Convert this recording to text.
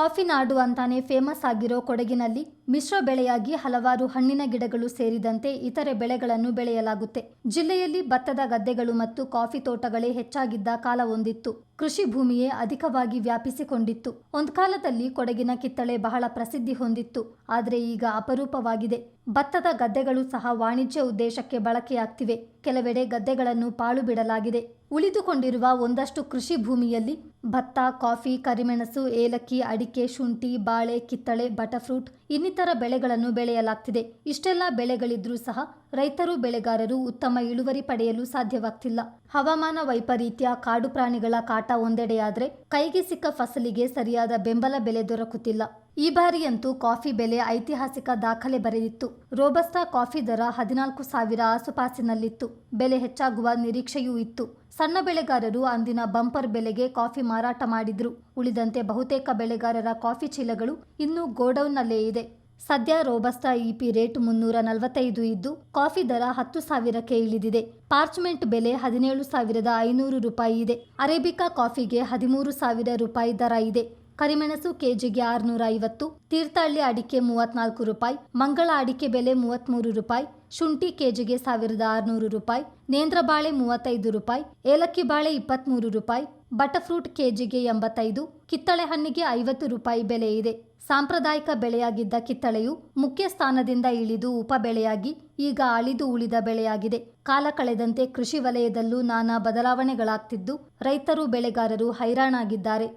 Coffee ನಾಡು ಅಂತಾನೆ famous ಆಗಿರೋ ಕೊಡಗಿನಲ್ಲಿ ಮಿಶ್ರ ಬೆಳೆಯಾಗಿ ಹಲವಾರು ಹಣ್ಣಿನ ಗಿಡಗಳು ಸೇರಿದಂತೆ ಇತರೆ ಬೆಳೆಗಳನ್ನು ಬೆಳೆಯಲಾಗುತ್ತೆ. ಜಿಲ್ಲೆಯಲ್ಲಿ ಭತ್ತದ ಗದ್ದೆಗಳು ಮತ್ತು ಕಾಫಿ ತೋಟಗಳೇ ಹೆಚ್ಚಾಗಿದ್ದ ಕಾಲ ಒಂದಿತ್ತು ಕೃಷಿ ಭೂಮಿಯೇ ಅಧಿಕವಾಗಿ ವ್ಯಾಪಿಸಿಕೊಂಡಿತ್ತು. ಒಂದು ಕಾಲದಲ್ಲಿ ಕೊಡಗಿನ ಕಿತ್ತಳೆ ಬಹಳ ಪ್ರಸಿದ್ಧಿ ಹೊಂದಿತ್ತು. ಆದರೆ ಈಗ ಅಪರೂಪವಾಗಿದೆ. ಭತ್ತದ ಗದ್ದೆಗಳು ಸಹ ವಾಣಿಜ್ಯ ಉದ್ದೇಶಕ್ಕೆ ಬಳಕೆಯಾಗ್ತಿವೆ. ಕೆಲವೆಡೆ ಗದ್ದೆಗಳನ್ನು ಪಾಳು ಬಿಡಲಾಗಿದೆ ಉಳಿದುಕೊಂಡಿರುವ ಒಂದಷ್ಟು ಕೃಷಿ ಭೂಮಿಯಲ್ಲಿ ಭತ್ತ, ಕಾಫಿ, ಕರಿಮೆಣಸು, ಏಲಕ್ಕಿ, ಅಡಿಕೆ, ಶುಂಠಿ, ಬಾಳೆ, ಕಿತ್ತಳೆ, ಬಟರ್ಫ್ರೂಟ್, ಇನ್ನಿತರ ಬೆಳೆಗಳನ್ನು ಬೆಳೆಯಲಾಗ್ತಿದೆ. ಇಷ್ಟೆಲ್ಲ ಬೆಳೆಗಳಿದ್ರೂ ಸಹ ರೈತರು ಬೆಳೆಗಾರರು ಉತ್ತಮ ಇಳುವರಿ ಪಡೆಯಲು ಸಾಧ್ಯವಾಗ್ತಿಲ್ಲ. ಹವಾಮಾನ ವೈಪರೀತ್ಯ, ಕಾಡು ಪ್ರಾಣಿಗಳ ಕಾಟ ಒಂದೆಡೆಯಾದ್ರೆ ಕೈಗೆ ಸಿಕ್ಕ ಫಸಲಿಗೆ ಸರಿಯಾದ ಬೆಂಬಲ ಬೆಲೆ ದೊರಕುತ್ತಿಲ್ಲ. ಈ ಬಾರಿಯಂತೂ ಕಾಫಿ ಬೆಲೆ ಐತಿಹಾಸಿಕ ದಾಖಲೆ ಬರೆದಿತ್ತು. ರೋಬಸ್ಟಾ ಕಾಫಿ ದರ ಹದಿನಾಲ್ಕು ಸಾವಿರ ಆಸುಪಾಸಿನಲ್ಲಿತ್ತು. ಬೆಲೆ ಹೆಚ್ಚಾಗುವ ನಿರೀಕ್ಷೆಯೂ ಇತ್ತು. ಸಣ್ಣ ಬೆಳೆಗಾರರು ಅಂದಿನ ಬಂಪರ್ ಬೆಲೆಗೆ ಕಾಫಿ ಮಾರಾಟ ಮಾಡಿದ್ರು. ಉಳಿದಂತೆ ಬಹುತೇಕ ಬೆಳೆಗಾರರ ಕಾಫಿ ಚೀಲಗಳು ಇನ್ನೂ ಗೋಡೌನ್ನಲ್ಲೇ ಇದೆ. ಸದ್ಯ ರೋಬಸ್ಟಾ ಇಪಿ ರೇಟ್ ಮುನ್ನೂರ ನಲವತ್ತೈದು ಇದ್ದು, ಕಾಫಿ ದರ ಹತ್ತು ಸಾವಿರಕ್ಕೆ ಇಳಿದಿದೆ. ಪಾರ್ಚ್ಮೆಂಟ್ ಬೆಲೆ ಹದಿನೇಳು ಸಾವಿರದ ಐನೂರು ರೂಪಾಯಿ ಇದೆ. ಅರೇಬಿಕಾ ಕಾಫಿಗೆ ಹದಿಮೂರು ಸಾವಿರ ರೂಪಾಯಿ ದರ ಇದೆ. ಕರಿಮೆಣಸು ಕೆಜಿಗೆ ಆರುನೂರ ಐವತ್ತು ತೀರ್ಥಹಳ್ಳಿ ಅಡಿಕೆ ಮೂವತ್ನಾಲ್ಕು ರೂಪಾಯಿ, ಮಂಗಳ ಅಡಿಕೆ ಬೆಲೆ ಮೂವತ್ತ್ಮೂರು ರೂಪಾಯಿ, ಶುಂಠಿ ಕೆಜಿಗೆ ಸಾವಿರದ ಆರುನೂರು ರೂಪಾಯಿ ನೇಂದ್ರ ಬಾಳೆ ಮೂವತ್ತೈದು ರೂಪಾಯಿ, ಏಲಕ್ಕಿ ಬಾಳೆ ಇಪ್ಪತ್ತ್ಮೂರು ರೂಪಾಯಿ, ಬಟರ್ಫ್ರೂಟ್ ಕೆಜಿಗೆ ಎಂಬತ್ತೈದು, ಕಿತ್ತಳೆ ಹಣ್ಣಿಗೆ ಐವತ್ತು ರೂಪಾಯಿ ಬೆಲೆ ಇದೆ. ಸಾಂಪ್ರದಾಯಿಕ ಬೆಳೆಯಾಗಿದ್ದ ಕಿತ್ತಳೆಯು ಮುಖ್ಯ ಸ್ಥಾನದಿಂದ ಇಳಿದು ಉಪ ಬೆಳೆಯಾಗಿ, ಈಗ ಅಳಿದು ಉಳಿದ ಬೆಳೆಯಾಗಿದೆ. ಕಾಲ ಕಳೆದಂತೆ ಕೃಷಿ ವಲಯದಲ್ಲೂ ನಾನಾ ಬದಲಾವಣೆಗಳಾಗ್ತಿದ್ದು, ರೈತರು ಬೆಳೆಗಾರರು ಹೈರಾಣಾಗಿದ್ದಾರೆ.